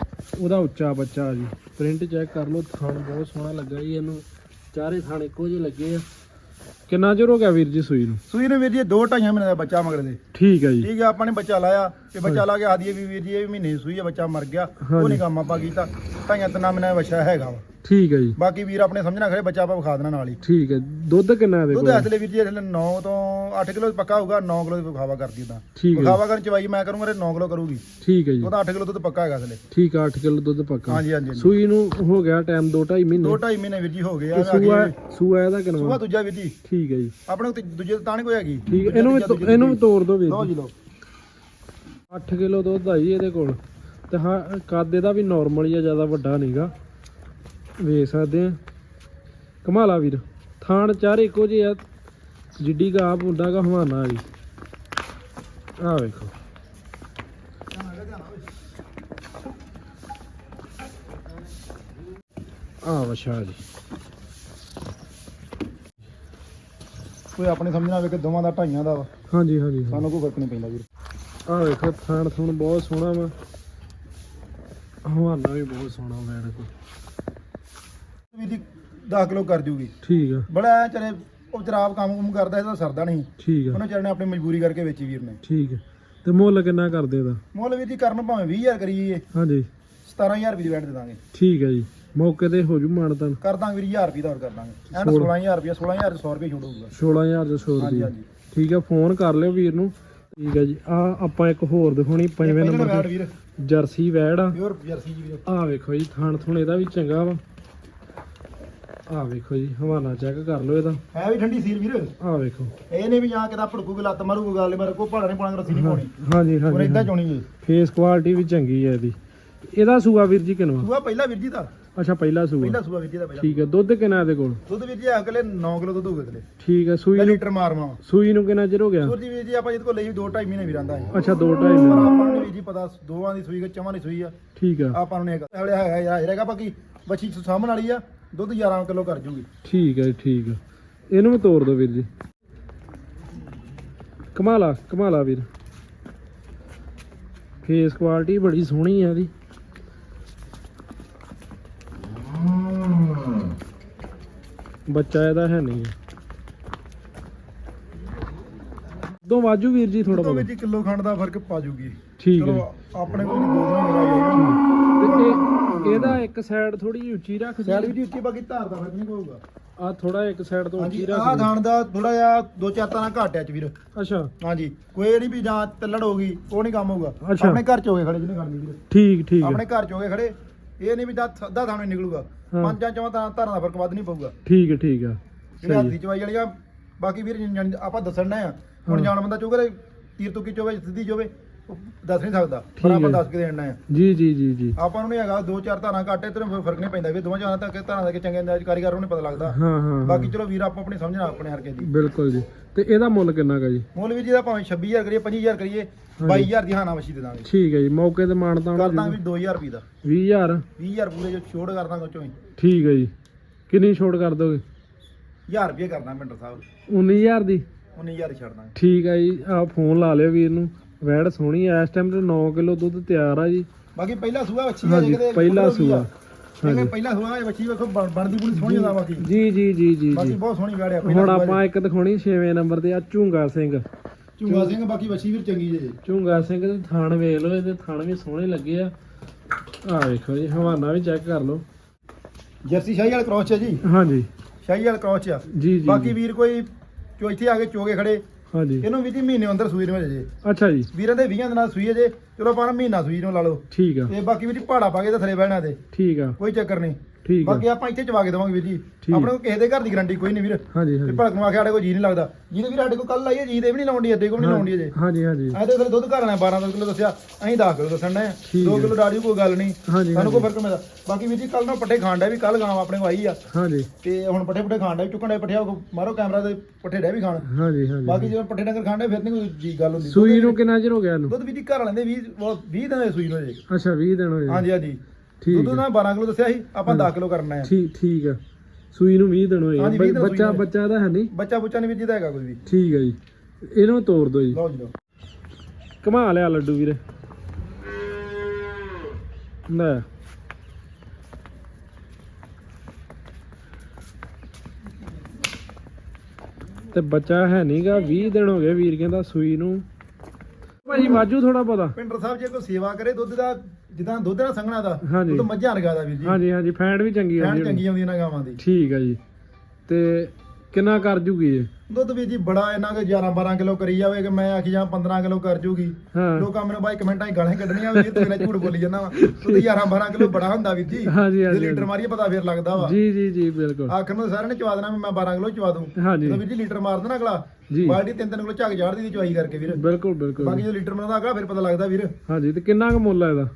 ਉਹਦਾ ਉੱਚਾ ਬੱਚਾ ਆ ਜੀ। ਪ੍ਰਿੰਟ ਚੈੱਕ ਕਰ ਲਓ ਥਣ ਬਹੁਤ ਸੋਹਣਾ ਲੱਗਾ ਜੀ ਇਹਨੂੰ। ਚਾਰੇ ਥਣ ਇੱਕੋ ਜਿਹੇ ਲੱਗੇ ਆ। ਕਿੰਨਾ ਚਿਰ ਹੋ ਗਿਆ ਵੀਰ ਜੀ ਸੂਈ ਨੂੰ? ਸੂਈ ਨੇ ਵੀਰ ਜੀ 2 2.5 ਮਹੀਨੇ ਦਾ ਬੱਚਾ ਮਗਰ ਦੇ। ਠੀਕ ਹੈ ਜੀ। ਠੀਕ ਹੈ ਆਪਾਂ ਨੇ ਬੱਚਾ ਲਾਇਆ। ਤੇ ਬੱਚਾ ਲਾ ਕੇ ਆਦੀਏ ਵੀ ਵੀਰ ਜੀ ਇਹ ਵੀ ਮਹੀਨੇ ਦੀ ਸੂਈ ਹੈ ਬੱਚਾ ਮਰ ਗਿਆ। ਉਹ। ਨਹੀਂ ਕੰਮ ਆਪਾਂ ਕੀਤਾ। ਢਾਈਆਂ ਤਿੰਨਾਂ ਮਹੀਨੇ ਦਾ ਬੱਚਾ ਹੈਗਾ ਵਾ। ਠੀਕ ਹੈ ਜੀ। ਬਾਕੀ ਵੀਰ ਆਪਣੇ ਸਮਝਣਾ ਖਰੇ ਬੱਚਾ ਆਪਾਂ ਵਿਖਾ ਦੇਣਾ ਨਾਲ ਹੀ। ਠੀਕ ਹੈ। ਦੁੱਧ ਕਿੰਨਾ ਇਹਦੇ ਦੁੱਧ ਅਸਲੇ ਵੀਰ ਜੀ ਅਸਲੇ 9 ਤੋਂ 8 ਕਿਲੋ ਪੱਕਾ ਹੋਊਗਾ 9 ਕਿਲੋ ਦੀ ਵਿਖਾਵਾ ਕਰਦੀ ਹੈ ਵਿਖਾਵਾ ਕਰਨ ਚਵਾਈ ਮੈਂ ਕਰੂੰਗਾ ਤੇ 9 ਕਿਲੋ ਕਰੂਗੀ। ਠੀਕ ਹੈ ਜੀ। ਉਹਦਾ 8 ਕਿਲੋ ਦੁੱਧ ਪੱਕਾ ਹੈਗਾ ਅਸਲੇ ਠੀਕ ਆ 8 ਕਿਲੋ ਦੁੱਧ ਪੱਕਾ। ਹਾਂਜੀ ਹਾਂਜੀ। ਸੂਈ ਨੂੰ ਹੋ ਗਿਆ ਟਾਈਮ 2 2.5 ਮਹੀਨੇ। ਦੋ ਢਾਈ ਮਹੀਨੇ ਵੀਰ ਜੀ ਹੋ ਗਏ ਤੇ ਆ ਸੂਆ ਸੂਆ ਇਹਦਾ ਸੂਆ ਕਿੰਨਾ ਦੂਜਾ ਵੀਰ ਜੀ। ਠੀਕ ਹੈ ਜੀ। ਆਪਣੇ ਤੇ ਦੂਜੇ ਤਾਂ ਨਹੀਂ ਕੋਈ ਹੈਗੀ। ਠੀਕ ਇਹਨੂੰ ਤੋ- ਇਹਨੂੰ ਤੋੜ ਦੋ ਵੀਰ ਲਓ ਜੀ। ਜੀ ਲਓ। 8 ਕਿਲੋ ਦੁੱਧ ਆ ਜੀ ਇਹਦੇ ਕੋਲ। ਤੇ ਹਾਂ ਕੱਦ ਇਹਦਾ ਵੀ ਨਾਰਮਲ ਹੀ ਆ ਜ਼ਿਆਦਾ ਵੱਡਾ ਨਹੀਂਗਾ ਵੇਖ ਸਕਦੇ ਆ। ਕਮਾਲਾ ਵੀਰ। ਥਾਣ ਚਾਰੇ ਇੱਕੋ ਜਿਹੇ ਆ। ਜਿੱਡੀ ਗਾ ਮੁੰਡਾ ਕਾ ਹਵਾਨਾ ਜੀ ਆ ਵੇਖੋ। ਆ ਵਛਾ ਜੀ। ਕੋਈ ਆਪਣੇ ਸਮਝਣਾ ਹੋਵੇ ਕਿ ਦੋਵਾਂ ਦਾ ਢਾਈਆਂ ਦਾ ਵਾ। ਹਾਂਜੀ ਹਾਂਜੀ। ਸਾਨੂੰ ਕੋਈ ਫ਼ਰਕ ਨਹੀਂ ਪੈਂਦਾ ਵੀਰ। ਆ ਵੇਖੋ ਥਾਣ ਥੁਣ ਬਹੁਤ ਸੋਹਣਾ ਵਾ। ਹਵਾਨਾ ਵੀ ਬਹੁਤ ਸੋਹਣਾ ਵੈਣ ਕੋ ਵੀਰ ਜੀ 10 ਕਿਲੋ ਕਰ ਜੂਗੀ। ਠੀਕ ਆ। ਬੜਾ ਐਂ ਚਲੇ ਉਹ ਜਰਾਬ ਕੰਮ ਕੁਮ ਕਰਦਾ ਇਹਦਾ ਸਰਦਾ ਨਹੀਂ। ਠੀਕ ਆ। ਉਹਨੇ ਚੜਨੇ ਆਪਣੀ ਮਜਬੂਰੀ ਕਰਕੇ ਵੇਚੀ ਵੀਰ ਨੇ। ਠੀਕ ਤੇ ਮੁੱਲ ਕਿੰਨਾ ਕਰਦੇ ਇਹਦਾ? ਮੁੱਲ ਵੀਰ ਜੀ ਕਰਨ ਭਾਵੇਂ 20000 ਕਰੀਏ। ਹਾਂਜੀ। 17000 ਰੁਪਏ ਦੀ ਵੈਟ ਦੇ ਦਾਂਗੇ। ਠੀਕ ਹੈ ਜੀ। ਮੌਕੇ ਤੇ ਹੋ ਜੂ ਮਾਨਤਨ। ਕਰ ਦਾਂਗੇ ਵੀਰ 1000 ਰੁਪਏ ਦਾ ਹੋਰ ਕਰ ਦਾਂਗੇ। ਐਂਡ 16000 ਰੁਪਏ 16000 100 ਰੁਪਏ ਛੋੜ ਹੋਊਗਾ। 16000 ਦੇ 100 ਹਾਂਜੀ ਰੁਪਏ। ਹਾਂਜੀ ਠੀਕ ਹੈ ਫੋਨ ਕਰ ਲਿਓ ਵੀਰ ਨੂੰ। ਠੀਕ ਹੈ ਜੀ। ਆ ਆਪਾਂ ਇੱਕ ਹੋਰ ਦਿਖਾਉਣੀ ਪੰਜਵੇਂ ਨੰਬਰ ਵੀਰ। ਜਰਸੀ ਵੈੜ ਆ। ਪਿਓਰ ਜਰਸੀ ਜੀ ਵੀਰ। ਆ ਵੇਖੋ ਜੀ ਥਾਣ ਥੁਣ ਇਹਦਾ ਵੀ ਚੰਗਾ ਵਾ। ਆ ਵੇਖੋ ਜੀ ਹਵਾਨਾ ਚੈੱਕ ਕਰ ਲਓ ਇਹਦਾ। ਹੈ ਵੀ ਠੰਡੀ ਸੀਰ ਵੀਰ। ਆ ਵੇਖੋ। ਇਹ ਵੀ ਜਾਂ ਕਿਦਾ ਭੜਕੂਗੀ ਲੱਤ ਮਾਰੂਗੀ ਗੱਲ ਮਾਰੇ ਕੋ ਭਾੜਾ ਨਹੀਂ ਪਾਣਾ ਰੱਸੀ ਨਹੀਂ ਪਾਉਣੀ। ਹਾਂਜੀ ਹਾਂਜੀ ਇਦਾਂ ਚੋਣੀ ਜੀ। ਫੇਸ ਕੁਆਲਿਟੀ ਵੀ ਚੰਗੀ ਹੈ ਇਹਦੀ। ਇਹਦਾ ਸੂਆ ਵੀਰ ਜੀ ਕਿਨਵਾ? ਸੂਆ ਪਹਿਲਾ ਵੀਰ ਜੀ ਦਾ। ਅੱਛਾ ਪਹਿਲਾ ਸੂਆ। ਪਹਿਲਾ ਸੂਆ ਵੀਰ ਜੀ ਦਾ ਪਹਿਲਾ ਠੀਕ ਹੈ ਦੁੱਧ ਕਿੰਨਾ ਇਹਦੇ ਕੋਲ? ਦੁੱਧ ਵੀਰ ਜੀ ਅਗਲੇ 9 ਕਿਲੋ ਦੁੱਧ ਹੋਊਗਾ ਅਗਲੇ। ਠੀਕ ਹੈ ਸੂਈ ਨੂੰ ਲੀਟਰ ਮਾਰਵਾ ਸੂਈ ਨੂੰ ਕਿੰਨਾ ਚਿਰ ਹੋ ਗਿਆ? ਸੂਰ ਜੀ ਵੀਰ ਜੀ ਆਪਾਂ ਜਿਹਦੇ ਕੋਲ ਲਈ 2 2.5 ਮਹੀਨੇ ਵੀ ਰਹਿੰਦਾ ਹੈ ਅੱਛਾ 2 2.5 ਪਰ ਮਹੀਨੇ ਆਪਾਂ ਨੂੰ ਵੀਰ ਜੀ ਪਤਾ ਦੋਵਾਂ ਦੀ ਸੂਈ ਕਿ ਚਵਾਂ ਦੀ ਸੂਈ ਆ। ਠੀਕ ਆ। ਆਪਾਂ ਨੂੰ ਨਹੀਂ ਹੈਗਾ। ਹਲੇ ਹੈਗਾ ਯਾਰ ਹੈਗਾ ਬਾਕੀ ਬੱਚੀ ਸਾਹਮਣ ਵਾਲੀ ਆ ਦੁੱਧ 11 ਕਿਲੋ ਕਰ ਜੂਗੀ। ਠੀਕ ਹੈ ਠੀਕ ਹੈ ਇਹਨੂੰ ਵੀ ਤੋੜ ਦਿਓ ਵੀਰ ਜੀ। ਕਮਾਲਾ ਕਮਾਲਾ ਵੀਰ। ਫੇਸ ਕੁਆਲਿਟੀ ਬੜੀ ਸੋਹਣੀ ਹੈ ਇਹਦੀ। ਬੱਚਾ ਇਹਦਾ ਹੈ ਨਹੀਂ। ਦੋ ਵਾਜੂ ਵੀਰ ਜੀ ਥੋੜਾ ਬਹੁਤ। ਵਿੱਚ ਹੀ ਕਿਲੋ ਖੰਡ ਦਾ ਫ਼ਰਕ ਪਾ ਜੂਗੀ। ਠੀਕ ਹੈ ਚਲੋ ਆਪਣੇ ਕੋਲ ਦੋ ਦਿਨ ਮੰਗਾਈ ਤੇ ਇਹ ਇਹਦਾ ਇੱਕ ਸਾਈਡ ਥੋੜੀ ਜਿਹੀ ਉੱਚੀ ਰੱਖ ਸੈਡ ਵੀ ਜੀ ਉੱਚੀ ਬਾਕੀ ਧਾਰ ਦਾ ਫ਼ਰਕ ਨਹੀਂ ਹੋਊਗਾ ਆ ਥੋੜਾ ਇੱਕ ਸਾਈਡ ਤੋਂ ਉੱਚੀ ਰੱਖ ਥਾਣ ਦਾ ਥੋੜਾ ਜਿਹਾ ਦੋ ਚਾਰ ਤਰ੍ਹਾਂ ਘੱਟ ਆ ਚ ਵੀਰ। ਅੱਛਾ। ਹਾਂਜੀ ਕੋਈ ਨਹੀਂ ਵੀ ਜਾਂ ਤੱਲੜ ਹੋ ਗਈ ਉਹ ਨਹੀਂ ਕੰਮ ਹੋਊਗਾ। ਆਪਣੇ ਘਰ ਚ ਹੋ ਗਏ ਖੜੇ ਜਿਹਨੇ ਖੜਨੀ ਵੀਰ। ਠੀਕ ਠੀਕ ਆਪਣੇ ਘਰ ਚ ਹੋ ਗਏ ਖੜੇ। ਇਹ ਨਹੀਂ ਵੀ ਦਾ ਅੱਧਾ ਥਾਣੇ ਨਿਕਲੂਗਾ। ਹਾਂ। ਪੰਜਾਂ ਚਵਾਂ ਤਾਂ ਧਾਰਾਂ ਦਾ ਫ਼ਰਕ ਵੱਧ ਨਹੀਂ ਪਊਗਾ। ਠੀਕ ਹੈ ਠੀਕ ਆ ਜਿਹੜੇ ਸਹੀ ਹੱਥੀ ਚਵਾਈ ਵਾਲੀਆਂ ਬਾਕੀ ਵੀਰ ਜਾਣੀ- ਆਪਾਂ ਦੱਸਣਾ ਆ ਹੁਣ ਹਾਂ। ਜਾਣ ਬੰਦਾ ਚੋਕਰੇ ਤੀਰ ਤੁਕੀ ਚੋਵੇ ਸਿੱਧੀ ਚੋਵੇ ਉਹ ਦੱਸ ਨਹੀਂ ਸਕਦਾ ਠੀਕ ਪਰ ਆਪਾਂ ਹੈ। ਦੱਸ ਕੇ ਦੇਣਾ ਆ। ਜੀ ਜੀ ਜੀ ਜੀ। ਆਪਾਂ ਨੂੰ ਨਹੀਂ ਹੈਗਾ ਦੋ ਚਾਰ ਧਾਰਾਂ ਘੱਟ ਤੇ ਫ਼ਰਕ ਨਹੀਂ ਪੈਂਦਾ ਵੀ ਦੋਵਾਂ ਚਾਰਾਂ ਤੱਕ ਧਾਰਾਂ ਦਾ ਕਿ ਚੰਗੇ ਅੰਦਾਜ਼ ਕਾਰੀਗਰ ਨੂੰ ਨਹੀਂ ਪਤਾ ਲੱਗਦਾ। ਹਾਂ ਹਾਂ। ਬਾਕੀ ਚਲੋ ਵੀਰ ਆਪਾਂ ਆਪਣੀ ਸਮਝਣਾ ਆਪਣੇ ਹਰਕੇ ਦੀ। ਬਿਲਕੁਲ ਜੀ। ਤੇ ਇਹਦਾ ਮੁੱਲ ਕਿੰਨਾ ਕਾ ਜੀ? ਮੁੱਲ ਵੀ ਜਿਹਦਾ ਭਾਵੇਂ 26000 ਕਰੀਏ 25000 ਕਰੀਏ 22000 ਦੀ ਹਾਨਾ ਵਸ਼ੀ ਦੇ ਦਾਂਗੇ। ਠੀਕ ਹੈ ਜੀ ਮੌਕੇ ਤੇ ਮਾਨਤਾ ਕਰ ਦਾਂਗੇ ਵੀ 2000 ਰੁਪਏ ਦਾ। 20000 20000 ਪੂਰੇ ਜੋ ਛੋੜ ਕਰ ਦਾਂਗੇ ਚੋਂ ਠੀਕ ਹੈ ਜੀ। ਕਿੰਨੀ ਛੋਟ ਕਰ ਦੋਗੇ? 1000 ਰੁਪਏ ਕਰਦਾ ਮਿੰਟਰ ਸਾਹਿਬ। 19000 ਦੀ? 19000 ਹੀ ਛੱਡ ਦਾਂਗੇ। ਠੀਕ ਹੈ ਜੀ ਆ ਫੋਨ ਲਾ ਲਿਓ ਵੀਰ ਨੂੰ। ਵੈੜ ਸੋਹਣੀ ਆ ਇਸ ਟਾਈਮ ਤੇ 9 ਕਿਲੋ ਦੁੱਧ ਤਿਆਰ ਆ ਜੀ। ਬਾਕੀ ਪਹਿਲਾ ਸੂਆ ਵੱਛੀ ਜਿਹੜੇ ਪਹਿਲਾ ਸੂਆ। ਹਾਂਜੀ। ਪਹਿਲਾ ਸੂਆ ਇਹ ਵੱਛੀ ਵੇਖੋ ਬਣ- ਬਣਦੀ ਪੂਰੀ ਸੋਹਣੀ ਹੁੰਦਾ ਬਾਕੀ ਜੀ ਜੀ ਜੀ ਜੀ ਬਾਕੀ ਜੀ ਬਹੁਤ ਸੋਹਣੀ ਵੜਿਆ ਹੁਣ ਆਪਾਂ ਇੱਕ ਦਿਖਾਉਣੀ 6ਵੇਂ ਨੰਬਰ ਤੇ ਆ ਝੂੰਗਾ ਸਿੰਘ। ਚੁੰਗਾ ਸਿੰਘ ਬਾਕੀ ਵੱਛੀ ਵੀ ਚੰਗੀ ਜੇ। ਝੂੰਗਾ ਸਿੰਘ ਦੇ ਥਣ ਵੇਖ ਲਓ ਇਹਦੇ ਥਣ ਵੀ ਸੋਹਣੇ ਲੱਗੇ ਆ। ਆ ਵੇਖੋ ਜੀ ਹਵਾਨਾ ਵੀ ਚੈੱਕ ਕਰ ਲਓ। ਜਰਸੀ ਸ਼ਾਹੀ ਵਾਲਾ ਕ੍ਰੋਸ ਚ ਆ ਜੀ? ਹਾਂਜੀ। ਸ਼ਾਹੀ ਵਾਲਾ ਕ੍ਰੋਸ ਚ ਆ। ਜੀ ਜੀ ਬਾਕੀ। ਵੀਰ ਕੋਈ ਜੋ ਇੱਥੇ ਆ ਕੇ ਚੋਗੇ ਖੜੇ ਹਾਂਜੀ। ਇਹਨੂੰ ਵੀ ਜੀ ਮਹੀਨੇ ਅੰਦਰ ਸੂਈ ਨੂੰ ਹੋ ਜੇ। ਅੱਛਾ ਜੀ। ਵੀਰਾਂ ਦੇ 20 ਦਿਨਾਂ ਸੂਈ ਜੇ। ਚਲੋ ਆਪਾਂ ਨੂੰ ਮਹੀਨਾ ਸੂਈ ਨੂੰ ਲਾ ਲਓ। ਠੀਕ ਆ। ਤੇ ਬਾਕੀ ਵੀ ਜੀ ਪਹਾੜਾ ਪਾ ਕੇ ਤੇ ਥਲੇ ਬਹਿਣਾ ਤੇ। ਠੀਕ ਆ। ਕੋਈ ਚੱਕਰ ਨਹੀਂ। ਠੀਕ ਆ। ਬਾਕੀ ਆਪਾਂ ਇੱਥੇ ਚਵਾ ਕੇ ਦੇਵਾਂਗੇ ਵੀਰ ਜੀ। ਠੀਕ। ਆਪਣੇ ਕੋਲ ਕਿਸੇ ਦੇ ਘਰ ਦੀ ਗਾਰੰਟੀ ਕੋਈ ਨਹੀਂ ਵੀਰ। ਹਾਂਜੀ ਤੇ ਹਾਂਜੀ ਭੜਕ ਨੂੰ ਆਖਿਆ ਸਾਡੇ ਕੋਲ ਜੀ ਨਹੀਂ ਲੱਗਦਾ। ਜਿਹਦੇ ਵੀਰ ਸਾਡੇ ਕੋਲ ਕੱਲ ਆਈਏ ਜੀ ਦੇ ਵੀ ਨਹੀਂ ਲਾਉਂਦੀ ਅੱਡੇ ਕੋਲ ਨਹੀਂ ਲਾਉਂਦੀ ਅਜੇ। ਹਾਂਜੀ ਹਾਂਜੀ। ਐ ਤੇ ਫਿਰ ਦੁੱਧ ਘਰ ਆਣਾ 12 ਕਿਲੋ ਦੱਸਿਆ। ਅਸੀਂ 10 ਕਿਲੋ ਦੱਸਣਾ ਹੈ ਠੀਕ 2 ਹੈ। ਕਿਲੋ ਡਾੜੀ ਕੋਈ ਗੱਲ ਨਹੀਂ। ਹਾਂਜੀ ਸਾਨੂੰ ਕੋਈ ਫ਼ਰਕ ਨਹੀਂ ਪੈਂਦਾ। ਬਾਕੀ ਵੀਰ ਜੀ ਕੱਲ ਨੂੰ ਪੱਠੇ ਖਾਣ ਦਾ ਵੀ ਕੱਲ ਗਾਂ ਆਪਣੇ ਕੋਲ ਆਈ ਆ। ਹਾਂਜੀ। ਤੇ ਹੁਣ ਪੱਠੇ ਪੁੱਠੇ ਖਾਣ ਦਾ ਵੀ ਚੁੱਕਣ ਦਾ ਪੱਠਿਆ ਮਾਰੋ ਕੈਮਰਾ ਤੇ ਪੱਠੇ ਡੈ ਵੀ ਖਾਣ। ਹਾਂਜੀ ਹਾਂਜੀ। ਬਾਕੀ ਜਦੋਂ ਪੱਠੇ ਡੰਗਰ ਖਾਣ ਦੇ ਫਿਰ ਨਹੀਂ ਕੋਈ ਜੀ ਗੱਲ ਹੁੰਦੀ। ਸੂਈ ਨੂੰ ਕਿੰਨਾ ਚਿਰ ਹੋ ਗਿਆ ਇਹਨੂੰ? ਦੁੱਧ ਵੀ ਜੀ ਘਰ ਵਾਲਿਆਂ ਦੇ 20 20 ਦਿਨ ਹੋਏ ਸੂਈ ਨੂੰ ਜੇ ਅੱਛਾ 20 ਦਿਨ ਹੋਏ। ਹਾਂਜੀ ਹਾਂਜੀ। ਦੁੱਧ ਆ। ਨਾਲ 12 ਕਿਲੋ ਦੱਸਿਆ ਸੀ ਆਪਾਂ 10 ਕਿਲੋ ਕਰਨਾ ਹੈ। ਠੀਕ ਠੀਕ ਆ ਸੂਈ ਨੂੰ 20 ਦਿਨ ਹੋਏ। ਆ। ਹਾਂਜੀ, ਵੀਹ ਦਿਨ ਸੂਈ ਬੱਚਾ ਨੂੰ। ਬੱਚਾ ਦਾ ਹੈ ਨਹੀਂ। ਬੱਚਾ ਬੁੱਚਾ ਨਹੀਂ ਵੀਰ ਦਾ ਹੈਗਾ ਕੋਈ ਵੀ। ਠੀਕ ਹੈ ਜੀ। ਇਹਨੂੰ ਤੋੜ ਦਿਓ ਜੀ। ਲਓ ਜੀ ਲਓ। ਘਮਾ ਲਿਆ ਲੱਡੂ ਵੀਰੇ। ਲੈ। ਤੇ ਬੱਚਾ ਹੈ ਨਹੀਂਗਾ। 20 ਦਿਨ ਹੋ ਗਏ ਵੀਰ ਕਹਿੰਦਾ ਸੂਈ ਨੂੰ। ਭਾਜੀ ਵਾਜੂ ਥੋੜਾ ਪਤਾ ਪਿੰਡਰ ਸਾਹਿਬ ਜੇ ਕੋਈ ਸੇਵਾ ਕਰੇ ਦੁੱਧ ਦਾ ਜਿੱਦਾਂ ਦੁੱਧ ਦਾ ਸੰਘਣਾ ਦਾ ਹਾਂਜੀ। ਦੁੱਧ ਮੱਝਾਂ ਵਰਗਾ ਦਾ ਵੀਰ ਜੀ। ਹਾਂਜੀ ਹਾਂਜੀ ਫੈਂਟ ਵੀ ਚੰਗੀ ਆਉਂਦੀ ਚੰਗੀ ਆਉਂਦੀ ਇਹਨਾਂ ਗਾਵਾਂ ਦੀ। ਠੀਕ ਹੈ ਜੀ। ਤੇ ਕਿੰਨਾ ਕਰ ਜੂਗੀ ਇਹ? ਦੁੱਧ ਵੀ ਜੀ ਬੜਾ ਇਹਨਾਂ ਕੇ 11 12 ਕਿਲੋ ਕਰੀ ਜਾਵੇ ਕਿ ਮੈਂ ਆਖੀ ਜਾਂ 15 ਕਿਲੋ ਕਰ ਜੂਗੀ। ਹਾਂ। ਲੋਕਾਂ ਮੈਨੂੰ ਬਾਈ ਕਮੈਂਟਾਂ 'ਚ ਗਾਲਾਂ ਕੱਢਣੀਆਂ ਵੀ ਤੂੰ ਕਿਹਨੇ ਝੂਠ ਬੋਲੀ ਜਾਂਦਾ ਵਾ। ਦੁੱਧ 11 12 ਕਿਲੋ ਬੜਾ ਹੁੰਦਾ ਵੀਰ ਜੀ। ਹਾਂਜੀ ਜੇ ਹਾਂਜੀ। ਲੀਟਰ ਮਾਰੀਏ ਪਤਾ ਫੇਰ ਲੱਗਦਾ ਵਾ। ਜੀ ਜੀ ਜੀ ਬਿਲਕੁਲ। ਆਖਰ ਨੂੰ ਸਾਰਿਆਂ ਨੇ ਚਵਾ ਦੇਣਾ ਵੀ ਮੈਂ 12 ਕਿਲੋ ਚਵਾ ਦੂੰ। ਹਾਂਜੀ। ਜਦੋਂ ਵੀਰ ਜੀ ਲੀਟਰ ਮਾਰ ਦੇਣਾ ਅਗਲਾ ਜੀ। ਬਾਲਟੀ ਤਿੰਨ ਤਿੰਨ ਕਿਲੋ ਝੱਗ ਝਾੜਦੀ ਦੀ ਚਵਾਈ ਕਰਕੇ ਵੀਰ। ਬਿਲਕੁਲ ਬਿਲਕੁਲ। ਬਾਕੀ ਜੋ ਲੀਟਰ ਮਾਰਦਾ ਅਗਲਾ ਫਿਰ ਪਤਾ ਲੱਗਦਾ ਵੀਰ। ਹਾਂਜੀ ਤੇ ਕਿੰਨਾ ਕੁ ਮੁੱਲ ਹੈ ਇਹਦਾ?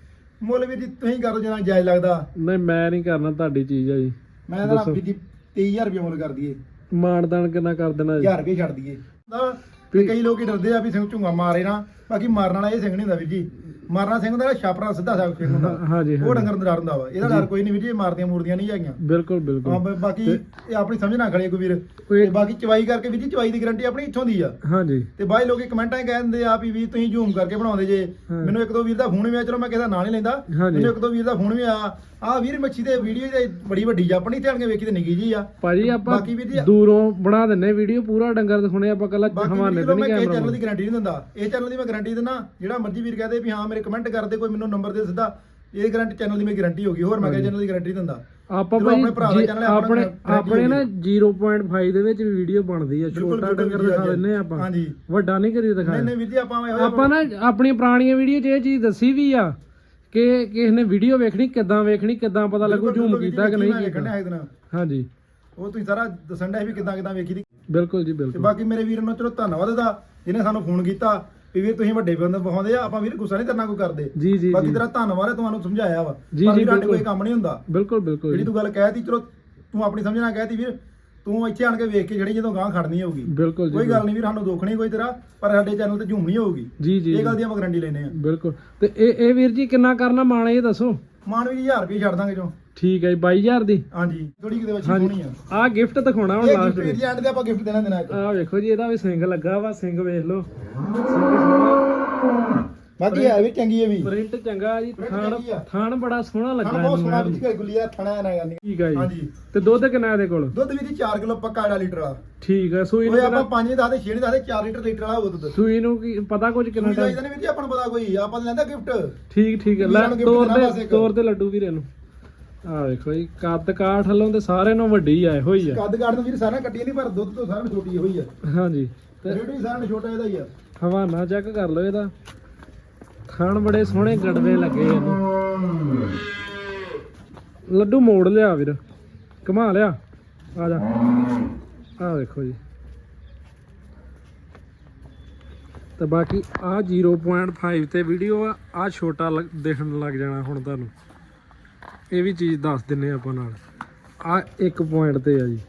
ਮੁੱਲ ਵੀਰ ਜੀ ਤੁਸੀਂ ਕਰੋ ਜਿੰਨਾ ਜਾਇਜ਼ ਲੱਗਦਾ। ਨਹੀਂ ਮੈਂ ਨਹੀਂ ਕਰਨਾ ਤੁਹਾਡੀ ਚੀਜ਼ ਆ ਜੀ। ਮੈਂ ਇਹਦਾ ਦੱਸੋ। ਵੀਰ ਜੀ 23000 ਰੁਪਏ ਮੁੱਲ ਕਰ ਦਈਏ। ਮਾਨਦਾਨ ਕਿੰਨਾ ਕਰ ਦੇਣਾ ਜੀ? 1000 ਰੁਪਏ ਛੱਡ ਦਈਏ। ਤਾਂ ਤੇ ਕਈ ਲੋਕੀ ਡਰਦੇ ਆ ਵੀ ਸਿੰਘ ਝੁੰਗਾ ਮਾਰੇ ਨਾ। ਬਾਕੀ ਮਾਰਨ ਵਾਲਾ ਇਹ ਸਿੰਘ ਨਹੀਂ ਹੁੰਦਾ ਵੀਰ ਜੀ। ਮਾਰਨਾ ਸਿੰਘ ਹੁੰਦਾ ਛਾਪਰਾ ਸਿੱਧਾ ਸਾਹਿਬ ਸਿੰਘ ਹੁੰਦਾ ਹਾਂ- ਹਾਂਜੀ ਉਹ ਡੰਗਰ ਦਾ ਡਰ ਹੁੰਦਾ ਵਾ। ਇਹਦਾ ਡਰ ਕੋਈ ਨਹੀਂ ਵੀਰ ਜੀ ਇਹ ਮਾਰਦੀਆਂ ਮੂਰਦੀਆਂ ਨਹੀਂ ਹੈਗੀਆਂ ਬਿਲਕੁਲ ਹਾਂ ਬਿਲਕੁਲ ਬ- ਬਾਕੀ ਇਹ ਆਪਣੀ ਸਮਝ ਨਾ ਖੜੇ ਕੋਈ ਵੀਰ। ਤੇ ਬਾਕੀ ਚਵਾਈ ਕਰਕੇ ਵੀਰ ਜੀ ਚਵਾਈ ਦੀ ਗਾਰੰਟੀ ਆਪਣੀ ਇੱਥੋਂ ਦੀ ਆ। ਹਾਂਜੀ ਤੇ ਬਾਈ ਲੋਕੀ ਕਮੈਂਟਾਂ ਕਹਿ ਦਿੰਦੇ ਆ ਵੀ ਵੀ ਤੁਸੀਂ ਜ਼ੂਮ ਕਰਕੇ ਬਣਾਉਂਦੇ ਜੇ। ਹਾਂ। ਮੈਨੂੰ ਇੱਕ ਦੋ ਵੀਰ ਦਾ ਫੋਨ ਵੀ ਆਇਆ ਚਲੋ ਮੈਂ ਕਿਸੇ ਦਾ ਨਾਂ ਨਹੀਂ ਲੈਂਦਾ। ਮੈਨੂੰ ਇੱਕ ਦੋ ਵੀਰ ਦਾ ਫੋਨ ਵੀ ਆਇਆ ਆ ਵੀਰ ਮੱਛੀ ਦੇ ਵੀਡੀਓ ਤੇ ਬੜੀ ਵੱਡੀ ਆ ਆਪਣੀ ਧਿਆਨ ਕੇ ਵੇਖੀ ਤੇ ਨਿੱਕੀ ਜੀ ਆ। ਭਾਜੀ ਆਪਾਂ ਬਾਕੀ ਦੂਰੋਂ ਬਣਾ ਦਿੰਨੇ ਵੀਡੀਓ ਪੂਰਾ ਡੰਗਰ ਦਿਖਾਉਣੇ ਆਪਾਂ ਕੱਲਾ ਬਾਕੀ ਹਵਾਨੇ ਵੀਡੀਓ ਤੇ ਮੈਂ ਨਹੀਂ ਕਿਸੇ ਚੈਨਲ ਕੈਮਰਾ ਦੀ ਗਾਰੰਟੀ ਨਹੀਂ ਦਿੰਦਾ। ਇਹ ਚੈਨਲ ਦੀ ਮੈਂ ਗਾਰੰਟੀ ਦਿੰਦਾ ਜਿਹੜਾ ਮਰਜ਼ੀ ਵੀਰ ਕਹਦੇ ਵੀ ਹਾਂ ਮੇਰੇ ਕਮੈਂਟ ਕਰਦੇ ਕੋਈ ਮੈਨੂੰ ਨੰਬਰ ਦੇ ਸਿੱਧਾ ਇਹ ਗਾਰੰਟੀ ਚੈਨਲ ਦੀ ਮੇਰੀ ਗਾਰੰਟੀ ਹੋਗੀ ਹੋਰ ਮੈਂ ਕਿਸੇ ਚੈਨਲ ਦੀ ਗਾਰੰਟੀ ਨਹੀਂ ਦਿੰਦਾ। ਆਪਾਂ ਭਾਈ ਆਪਣੇ ਭਰਾ ਦਾ ਆਪਣਾ ਨਾ ਹੋਗੀ। 0.5 ਦੇ ਵਿੱਚ ਵੀ ਵੀਡੀਓ ਬਣਦੀ ਆ ਛੋਟਾ ਡੰਗਰ ਦਿਖਾ ਆ ਦਿੰਨੇ ਆਪਾਂ। ਹਾਂਜੀ। ਵੱਡਾ ਨਹੀਂ ਕਰੀ ਨਹੀਂ ਦਿਖਾਇਆ ਨਹੀਂ ਵੀਰ ਜੀ ਆਪਾਂ ਆਪਾਂ ਨਾ ਆਪਣੀਆਂ ਪੁਰਾਣੀਆਂ ਵੀਡੀਓ 'ਚ ਇਹ ਚੀਜ਼ ਦੱਸੀ ਵੀ ਆ ਕਿ ਕਿਸ ਨੇ ਵੀਡੀਓ ਵੇਖਣੀ ਕਿੱਦਾਂ ਵੇਖਣੀ ਕਿੱਦਾਂ ਪਤਾ ਲੱਗੂ ਬਿਲਕੁਲ ਕੀਤਾ ਕਿ ਨਹੀਂ ਕੀਤਾ। ਹਾਂਜੀ। ਉਹ ਤੁਸੀਂ ਸਾਰਾ ਦੱਸਣ ਦਾ ਵੀ ਕਿਦਾਂ ਕਿਦਾਂ ਵੇਖੀ ਦੀ। ਬਿਲਕੁਲ ਜੀ ਤੇ ਬਿਲਕੁਲ। ਬਾਕੀ ਮੇਰੇ ਵੀਰ ਨੂੰ ਚਲੋ ਧੰਨਵਾਦ ਦਾ ਜਿਹਨੇ ਸਾਨੂੰ ਫੋਨ ਕੀਤਾ। ਵੀ ਵੀਰ ਤੁਸੀਂ ਵੱਡੇ ਬੰਦੇ ਵਿਖਾਉਂਦੇ ਆ ਆਪਾਂ ਵੀਰ ਗੁੱਸਾ ਨਹੀਂ ਕਰਨਾ ਕੋਈ ਕਰਦੇ। ਜੀ ਜੀ ਬਾਕੀ ਤੇਰਾ ਧੰਨਵਾਦ ਹੈ ਤੁਹਾਨੂੰ ਸਮਝਾਇਆ ਵਾ। ਜੀ, ਪਰ ਜੀ, ਵੀਰ ਸਾਡੇ ਬਿਲਕੁਲ। ਕੋਈ ਕੰਮ ਨਹੀਂ ਹੁੰਦਾ। ਬਿਲਕੁਲ ਬਿਲਕੁਲ। ਜਿਹੜੀ ਜੀ ਤੂੰ ਗੱਲ ਕਹਿਤੀ ਚਲੋ ਤੂੰ ਆਪਣੀ ਸਮਝਣਾ ਕਹਿਤੀ ਵੀਰ ਤੂੰ ਇੱਥੇ ਆਣ ਕੇ ਵੇਖ ਕੇ ਜਿਹੜੀ ਜਦੋਂ ਗਾਂ ਖੜਨੀ ਹੋਊਗੀ। ਬਿਲਕੁਲ ਜੀ ਕੋਈ ਗੱਲ ਨਹੀਂ ਵੀਰ ਸਾਨੂੰ ਦੁੱਖ ਨਹੀਂ ਕੋਈ ਤੇਰਾ ਪਰ ਸਾਡੇ ਚੈਨਲ ਤੇ ਝੂਮਣੀ ਹੋਊਗੀ। ਜੀ ਜੀ ਇਹ ਗੱਲ ਦੀ ਆਪਾਂ ਗਾਰੰਟੀ ਲੈਨੇ ਆ ਬਿਲਕੁਲ। ਤੇ ਇਹ ਇਹ ਵੀਰ ਜੀ ਕਿੰਨਾ ਕਰਨਾ ਮਾਣ ਇਹ ਦੱਸੋ। ਮਾਨ ਵੀ 1000 ਰੁਪਏ ਛੱਡ ਦਾਂਗੇ ਜੋ ਠੀਕ ਹੈ ਜੀ 22000 ਦੀ? ਹਾਂਜੀ ਥੋੜੀ ਕਿਤੇ ਬੱਚੀ ਸੋਹਣੀ ਆ। ਆਹ ਗਿਫਟ ਦਿਖਾਉਣਾ ਹੁਣ ਇਹ ਲਾਸਟ ਗਿਫਟ ਵਿੱਚ। ਜੀ ਐਂਡ ਤੇ ਆਪਾਂ ਗਿਫਟ ਦੇਣਾ ਦੇਣਾ ਇੱਕ। ਆਹ ਵੇਖੋ ਜੀ ਇਹਦਾ ਵੀ ਸਿੰਗ ਲੱਗਾ ਵਾ ਸਿੰਗ ਵੇਖ ਲਓ। ਸਿੰਗ ਸੋਹਣਾ। ਬਾਕੀ ਹੈ ਵੀ ਚੰਗੀ ਹੈ ਵੀ। ਪ੍ਰਿੰਟ ਚੰਗਾ ਜੀ Print ਥਾਣ ਚੰਗੀ ਆ। ਥਾਣ ਬੜਾ ਸੋਹਣਾ ਲੱਗਾ ਬਹੁਤ ਇਹਨੂੰ ਸੋਹਣਾ ਐਨ। ਵਿੱਚ ਕੋਈ ਗੁੱਲੀ ਆ ਥਣਾ ਨਾ ਗੱਲ ਨਹੀਂ। ਠੀਕ ਹੈ ਜੀ। ਹਾਂਜੀ। ਤੇ ਦੁੱਧ ਕਿੰਨਾ ਇਹਦੇ ਕੋਲ? ਦੁੱਧ ਵੀ ਦੀ 4 ਕਿਲੋ ਪੱਕਾ ਆੜਾ ਲੀਟਰ ਵਾਲਾ। ਠੀਕ ਹੈ ਸੂਈ ਨੂੰ ਆਪਾਂ ਕਿੰਨਾ 5 ਦੱਸਦੇ 6 ਦੱਸਦੇ 4 ਲੀਟਰ ਲੀਟਰ ਵਾਲਾ ਦੁੱਧ। ਸੂਈ ਨੂੰ ਕੀ ਪਤਾ ਕੁਝ ਕਿੰਨਾ ਕੋਈ ਟਾਈਮ ਚਾਹੀਦਾ ਨਹੀਂ ਵੀ ਜੀ ਆਪਾਂ ਨੂੰ ਪਤਾ ਕੋਈ ਆਪਾਂ ਲੈਂਦਾ ਗਿਫਟ ਠੀਕ ਠੀਕ ਵੀਰਾਂ ਲੈ ਨੂੰ gift ਤੋਰ ਦੇਣਾ ਦੇ ਇੱਕ। ਤੋਰ ਦੇ ਲੱਡੂ ਵੀਰੇ ਨੂੰ। ਆ ਵੇਖੋ ਜੀ ਕੱਦ ਕਾਠ ਵੱਲੋਂ ਤੇ ਸਾਰਿਆਂ ਨੂੰ ਵੱਡੀ ਆ ਇਹੋ ਹੀ ਆ। ਕੱਦ ਕਾੜ ਤੋਂ ਵੀਰ ਸਾਰਾ ਕੱਟੀ ਨਹੀਂ ਪਰ ਦੁੱਧ ਤੋਂ ਸਾਰਿਆਂ ਨੂੰ ਛੋਟੀ ਹੋਈ ਆ। ਹਾਂਜੀ। ਤੇ ਰੇਟ ਵੀ ਨੂੰ ਛੋਟਾ ਇਹਦਾ ਹੀ ਆ। ਹਵਾਨਾ ਚੈੱਕ ਕਰ ਲਓ ਇਹਦਾ। ਖਾਣ ਬੜੇ ਸੋਹਣੇ ਗੜਵੇ ਲੱਗੇ ਇਹਨੂੰ। ਲੱਡੂ ਮੋੜ ਲਿਆ ਵੀਰ, ਘੁਮਾ ਲਿਆ। ਆ ਜਾ। ਆ ਵੇਖੋ ਜੀ। ਤੇ ਬਾਕੀ ਆ 0.5 ਤੇ ਵੀਡੀਓ ਆ ਆ ਛੋਟਾ ਦੇਖਣ ਲੱਗ ਜਾਣਾ ਹੁਣ ਤੁਹਾਨੂੰ। ਇਹ ਵੀ ਚੀਜ਼ ਦੱਸ ਦਿੰਨੇ ਆਪਾਂ ਨਾਲ। ਆ 1 ਪੁਆਇੰਟ ਤੇ ਆ ਜੀ।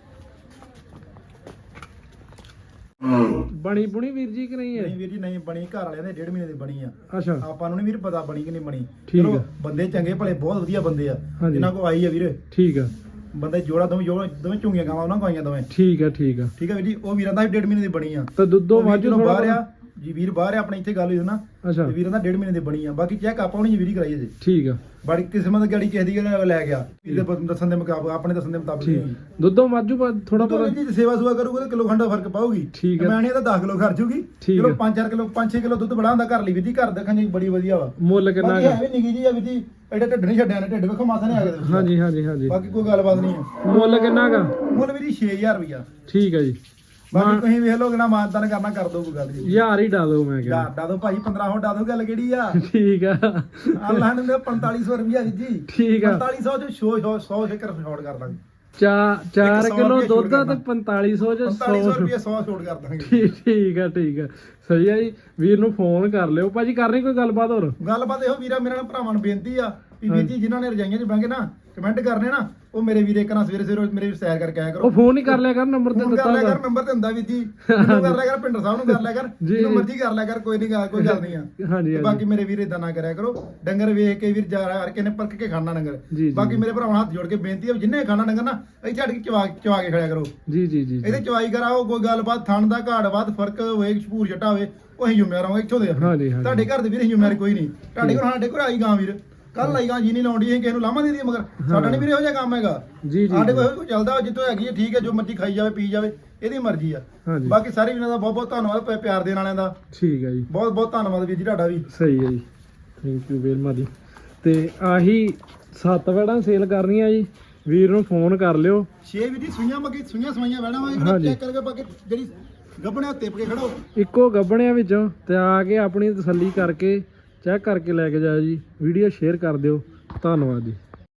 ਬਣੀ ਬੁਣੀ ਵੀਰ ਜੀ ਕਿ ਨਹੀਂ ਹੈ? ਨਹੀਂ ਵੀਰ ਜੀ ਨਹੀਂ ਬਣੀ। ਘਰ ਵਾਲਿਆਂ ਦੇ ਡੇਢ ਮਹੀਨੇ ਦੀ ਬਣੀ ਆ। ਅੱਛਾ। ਆਪਾਂ ਨੂੰ ਨਹੀਂ ਵੀਰ ਪਤਾ ਬਣੀ ਕਿ ਨਹੀਂ ਬਣੀ। ਠੀਕ ਚਲੋ, ਆ। ਬੰਦੇ ਚੰਗੇ ਭਲੇ ਬਹੁਤ ਵਧੀਆ ਬੰਦੇ ਆ। ਹਾਂਜੀ। ਜਿਨ੍ਹਾਂ ਕੋ ਆਈ ਆ ਵੀਰ। ਠੀਕ ਆ। ਬੰਦੇ ਜੋੜਾ ਦੋਵੇਂ ਜੋੜਾ ਦੋਵੇਂ ਚੁੰਗੀਆਂ ਗਾਵਾਂ ਉਹਨਾਂ ਕੋ ਆਈਆਂ ਦੋਵੇਂ। ਠੀਕ ਆ ਠੀਕ ਆ। ਠੀਕ ਆ ਵੀਰ ਜੀ ਉਹ ਵੀਰਾਂ ਦਾ ਵੀ ਡੇਢ ਮਹੀਨੇ ਦੀ ਬਣੀ ਆ। ਤਾਂ ਦੁੱਧੋਂ ਉਹ ਵੀਰ ਵਾਜੂ ਜਦੋਂ ਥੋੜਾ ਬਾਹਰ ਆ ਜੀ ਵੀਰ ਬਾਹਰ ਆ ਆਪਣੇ ਇੱਥੇ ਗੱਲ ਹੋਈ ਨਾ ਅੱਛਾ। ਤੇ ਵੀਰਾਂ ਦਾ ਡੇਢ ਮਹੀਨੇ ਦੀ ਬਣੀ ਆ ਬਾਕੀ ਚੈੱਕ ਆਪਾਂ ਨਹੀਂ ਵੀਰੀ ਕਰਾਈ ਜੇ। ਠੀਕ ਆ। ਬੜੀ ਕਿਸਮਤ ਗਾੜੀ ਕਿਸੇ ਦੀ ਗੱਲ ਲੈ ਗਿਆ ਵੀਰ ਦੇ ਦੱਸਣ ਦੇ ਮੁਕਾਬਲੇ ਆਪਣੇ ਦੱਸਣ ਦੇ ਮੁਤਾਬਕ ਠੀਕ। ਦੁੱਧੋਂ ਵਾਜੂ ਥੋੜਾ ਪਤਾ ਵਿੱਚ ਸੇਵਾ ਸੁਵਾ ਕਰੂਗਾ ਤਾਂ ਕਿਲੋ ਖੰਡਾ ਫ਼ਰਕ ਪਾਊਗੀ। ਠੀਕ। ਮੈਂ ਨਹੀਂ ਤਾਂ 10 ਕਿਲੋ ਖਰਚੂਗੀ ਠੀਕ ਚਲੋ ਆ। 5-4 ਕਿਲੋ 5-6 ਕਿਲੋ ਦੁੱਧ ਬੜਾ ਹੁੰਦਾ ਘਰ ਲਈ ਵੀਦੀ ਘਰ ਦੇਖਣ ਜੀ ਬੜੀ ਵਧੀਆ ਵਾ। ਮੁੱਲ ਕਿੰਨਾ ਬਾਕੀ? ਹੈ ਵੀ ਨਿੱਕੀ ਜੀ ਆ ਵੀਦੀ ਐਡਾ ਢਿੱਡ ਨਹੀਂ ਛੱਡਿਆ ਨੇ ਢਿੱਡ ਵੇਖੋ ਮਾਸਾ ਨਹੀਂ ਆ ਗਿਆ ਹਾਂਜੀ ਹਾਂਜੀ ਹਾਂਜੀ। ਬਾਕੀ ਕੋਈ ਗੱਲਬਾਤ ਨਹੀਂ ਹੈ। ਮੁੱਲ ਕਿੰਨਾ ਗਾ ਮੁੱਲ ਵੀਦੀ 6000 ਰੁਪਇਆ ਠੀਕ ਆ ਜੀ। ਬਾਕੀ ਤੁਸੀਂ ਵੇਖ ਲਓ ਕਿਹੜਾ ਮਾਨਤਾਨ ਕਰਨਾ ਕਰ ਦੋ ਕੋਈ ਗੱਲ ਨਹੀਂ ਯਾਰ ਹੀ ਡਾਲੋ ਮੈਂ ਕਿਹਾ। ਡਾਡਾ ਦੋ ਭਾਈ 15 ਹੋ ਡਾਦੋ ਗੱਲ ਕਿਹੜੀ ਆ? ਠੀਕ ਆ। ਅੱਲਾਹ ਨੇ 4500 ਰੁਪਇਆ ਵੀਰ ਜੀ ਠੀਕ ਆ। 4500 ਚ ਸ਼ੋ 100 ਸ਼ੇਕਰ ਛੋੜ ਕਰ ਦਾਂਗੇ। ਚਾ 4 ਸੌ ਕਿਲੋ ਰੁਪਏ ਦੁੱਧ ਛੋਟ ਤੇ 4500 ਚ 4500 100 ਰੁਪਇਆ 100 ਛੋੜ ਕਰ ਦਾਂਗੇ। ਠੀਕ ਠੀਕ ਆ ਠੀਕ ਆ। ਸਹੀ ਆ ਜੀ। ਵੀਰ ਨੂੰ ਫੋਨ ਕਰ ਲਿਓ। ਭਾਜੀ ਕਰਨੀ ਕੋਈ ਗੱਲਬਾਤ ਹੋਰ? ਗੱਲਬਾਤ ਇਹੋ ਵੀਰਾ ਮੇਰੇ ਨਾਲ ਭਰਾਵਾਂ ਨੂੰ ਬੇਨਤੀ ਆ। ਵੀ ਵੀਰ ਜੀ ਜਿਨ੍ਹਾਂ ਨੇ ਰਜਾਈਆਂ 'ਚ ਬਹਿ ਨਾ ਕਮੈਂਟ ਕਰਨੇ ਨਾ ਉਹ ਮੇਰੇ ਵੀਰੇ ਕਰਾਂ ਸਵੇਰੇ ਸਵੇਰੇ ਮੇਰੇ ਸੈਰ ਕਰਕੇ ਆਇਆ ਕਰੋ। ਉਹ ਫੋਨ ਹੀ ਕਰ ਲਿਆ ਕਰ ਨੰਬਰ ਤੇ ਫੋਨ ਕਰ ਦਿੱਤਾ ਲਿਆ ਕਰ। ਨੰਬਰ ਤੇ ਹੁੰਦਾ ਵੀਰ ਜੀ। ਮੈਨੂੰ ਕਰ ਲਿਆ ਕਰ ਪਿੰਡਰ ਸਾਹਿਬ ਨੂੰ ਕਰ ਲਿਆ ਕਰ ਜੀ, ਜਿਹਨੂੰ। ਮਰਜ਼ੀ ਕਰ ਲਿਆ ਕਰ ਕੋਈ ਨਹੀਂ ਕੋਈ ਗੱਲ ਨਹੀਂ ਆ। ਹਾਂਜੀ ਤੇ ਹਾਂਜੀ। ਬਾਕੀ ਮੇਰੇ ਵੀਰ ਇਦਾਂ ਨਾ ਕਰਿਆ ਕਰੋ। ਡੰਗਰ ਵੇਖ ਕੇ ਵੀਰ ਜਾ ਹਰ ਨੇ ਪਰਖ ਕੇ ਖਾਣਾ ਡੰਗਰ। ਜੀ। ਬਾਕੀ ਮੇਰੇ ਭਰਾਵਾਂ ਨਾਲ ਹੱਥ ਜੋੜ ਕੇ ਬੇਨਤੀ ਵੀ ਜਿੰਨੇ ਖਾਣਾ ਡੰਗਰ ਨਾ ਇੱਥੇ ਹਟ ਕੇ ਚਵਾ ਚਵਾ ਕੇ ਖੜਿਆ ਕਰੋ। ਜੀ ਜੀ ਜੀ ਜੀ। ਇਹਦੇ ਚਵਾਈ ਕਰਾਓ ਕੋਈ ਗੱਲਬਾਤ ਥਣ ਦਾ ਘਾੜ ਵੱਧ ਫ਼ਰਕ ਹੋਏ ਸ਼ਪੂਰ ਛਟਾ ਹੋਵੇ ਉਹ ਅਸੀਂ ਜ਼ਿੰਮੇਵਾਰ ਹਾਂ ਇੱਥੋਂ ਦੇ। ਆਪਣੇ। ਹਾਂਜੀ, ਹਾਂਜੀ। ਤੁਹਾਡੇ ਘਰ ਦੇ ਵੀਰ ਅਸੀਂ ਜ਼ਿੰਮੇਵਾਰ ਕੋਈ ਨਹੀਂ। ਤੁਹਾਡੇ ਕੋਲ ਸਾਡੇ ਕੋਲ ਆਈ ਗਾਂ ਵੀਰ। ਕੱਲ ਗਾਂ ਜੀ ਨਹੀਂ ਲਾਉਂਦੀ ਹੈ ਕਿਸੇ ਨੂੰ ਲਾਮਾ ਦੇ ਦੀ ਮਗਰ ਸਾਡਾ ਨਹੀਂ ਵੀਰੇ ਇਹੋ ਜਿਹਾ ਕੰਮ ਹੈਗਾ। ਜੀ ਜੀ ਸਾਡੇ ਕੋਲ ਕੋਈ ਚੱਲਦਾ ਜਿੱਥੋਂ ਹੈਗੀ ਹੈ ਠੀਕ ਹੈ ਜੋ ਮਰਜ਼ੀ ਖਾਈ ਜਾਵੇ ਪੀ ਜਾਵੇ ਇਹਦੀ ਮਰਜ਼ੀ ਆ। ਹਾਂਜੀ ਬਾਕੀ ਸਾਰੇ ਵੀਰਾਂ ਦਾ ਬਹੁਤ ਬਹੁਤ ਧੰਨਵਾਦ ਪ- ਪਿਆਰ ਦੇਣ ਵਾਲਿਆਂ ਦਾ। ਠੀਕ ਹੈ ਜੀ। ਬਹੁਤ ਬਹੁਤ ਧੰਨਵਾਦ ਵੀਰ ਜੀ ਤੁਹਾਡਾ ਵੀ। ਸਹੀ ਹੈ ਜੀ। ਥੈਂਕ ਯੂ ਵੈਰੀ ਮਚ ਤੇ ਆਹੀ ਸੱਤ ਵੜਾਂ ਸੇਲ ਕਰਨੀਆਂ ਜੀ। ਵੀਰ ਨੂੰ ਫੋਨ ਕਰ ਲਿਓ। ਛੇ ਵੀਰ ਜੀ ਸੂਈਆਂ ਮੱਕੀ ਸੂਈਆਂ ਸਵਾਈਆਂ ਬਹਿਣਾ ਵਾ ਹਾਂਜੀ। ਚੈੱਕ ਕਰਕੇ ਬਾਕੀ ਜਿਹੜੀ ਗੱਬਣਿਆ ਤਿਪ ਕੇ ਖੜੋ। ਇੱਕੋ ਗੱਬਣਿਆਂ ਵਿੱਚੋਂ ਤੇ ਆ ਕੇ ਆਪਣੀ ਤਸੱਲੀ ਕਰਕੇ ਚੈੱਕ ਕਰਕੇ ਲੈ ਕੇ ਜਾਇਓ ਜੀ। ਵੀਡੀਓ ਸ਼ੇਅਰ ਕਰ ਦਿਓ। ਧੰਨਵਾਦ ਜੀ।